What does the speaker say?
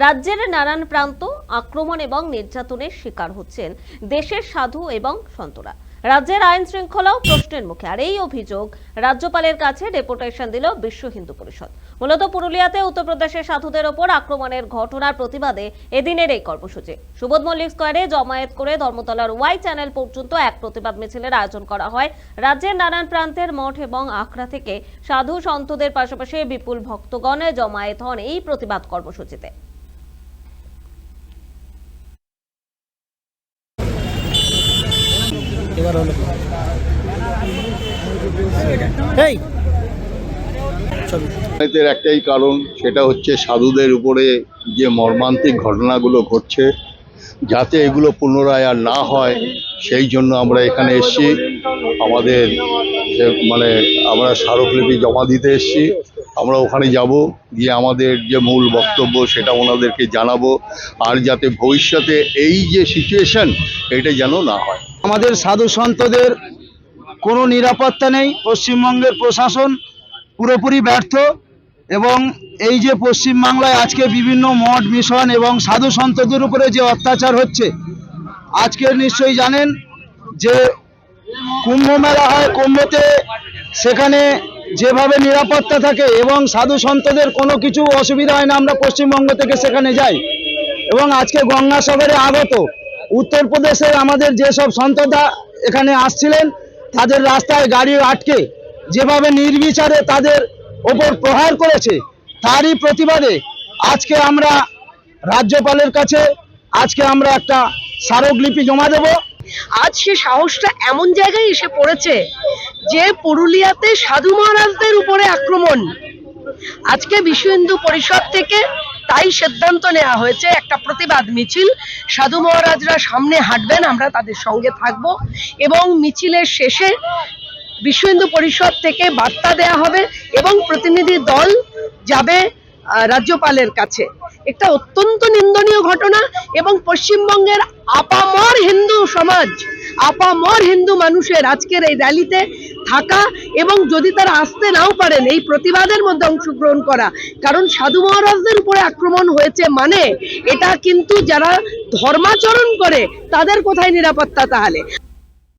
রাজ্যের নানান প্রান্ত আক্রমণ এবং নির্যাতনের শিকার হচ্ছেন দেশের সাধু এবং সন্তরা। রাজ্যের আইন শৃঙ্খলাও প্রশ্নের মুখে। আর এই অভিযোগ রাজ্যপালের কাছে ডেপুটেশন দিল বিশ্ব হিন্দু পরিষদ। মূলত পুরুলিয়াতে উত্তরপ্রদেশের সাধুদের ওপর আক্রমণের ঘটনার প্রতিবাদে এদিনের এই কর্মসূচি। সুবোধ মল্লিক স্কোয়ারে জমায়েত করে ধর্মতলার ওয়াই চ্যানেল পর্যন্ত এক প্রতিবাদ মিছিলের আয়োজন করা হয়। রাজ্যের নানান প্রান্তের মঠ এবং আখড়া থেকে সাধু সন্তদের পাশাপাশি বিপুল ভক্তগণে জমায়েত হন এই প্রতিবাদ কর্মসূচিতে। এবার হলো এই! এর একটাই কারণ, সেটা হচ্ছে সাধুদের উপরে যে মর্মান্তিক ঘটনাগুলো ঘটছে, যাতে এগুলো পুনরায় আর না হয়, সেই জন্য আমরা এখানে এসেছি। আমাদের মানে আমরা স্মারকলিপি জমা দিতে এসেছি। আমরা ওখানে যাব, গিয়ে আমাদের যে মূল বক্তব্য সেটা ওনাদেরকে জানাব, আর যাতে ভবিষ্যতে এই যে সিচুয়েশন এটা যেন না হয়। আমাদের সাধু সন্তদের কোনো নিরাপত্তা নেই, পশ্চিমবঙ্গের প্রশাসন পুরোপুরি ব্যর্থ এবং এই যে পশ্চিমবাংলায় আজকে বিভিন্ন মঠ, মিশন এবং সাধু সন্তদের উপরে যে অত্যাচার হচ্ছে, আজকে নিশ্চয়ই জানেন যে কুম্ভ মেলা হয়, কুম্ভতে সেখানে যেভাবে নিরাপত্তা থাকে এবং সাধু সন্তদের কোনো কিছু অসুবিধা হয় না, আমরা পশ্চিমবঙ্গ থেকে সেখানে যাই। এবং আজকে গঙ্গাসাগরে আগত। উত্তরপ্রদেশের আমাদের যেসব সন্তদা এখানে আসছিলেন, তাদের রাস্তায় গাড়ি আটকে যেভাবে নির্বিচারে তাদের ওপর প্রহার করেছে, তারই প্রতিবাদে আজকে আমরা রাজ্যপালের কাছে, আজকে আমরা একটা স্মারকলিপি জমা দেব। আজ সে সাহসটা এমন জায়গায় এসে পড়েছে যে পুরুলিয়াতে সাধু মহারাজদের উপরে আক্রমণ। আজকে বিশ্ব হিন্দু পরিষদ থেকে তাই সিদ্ধান্ত নেওয়া হয়েছে, একটা প্রতিবাদ মিছিল। সাধু মহারাজরা সামনে হাঁটবেন, আমরা তাদের সঙ্গে থাকব। এবং মিছিলের শেষে বিশ্ব হিন্দু পরিষদ থেকে বার্তা দেয়া হবে এবং প্রতিনিধি দল যাবে রাজ্যপালের কাছে। একটা অত্যন্ত নিন্দনীয় ঘটনা এবং পশ্চিমবঙ্গের আপামর হিন্দু সমাজ আপামর হিন্দু মানুষের আজকের এই র্যালিতে থাকা এবং যদি তারা আসতে নাও পারেন, এই প্রতিবাদের মধ্যে অংশগ্রহণ করা। কারণ সাধু মহারাজদের উপরে আক্রমণ হয়েছে মানে এটা কিন্তু যারা ধর্মাচরণ করে, তাদের কোথায় নিরাপত্তা তাহলে?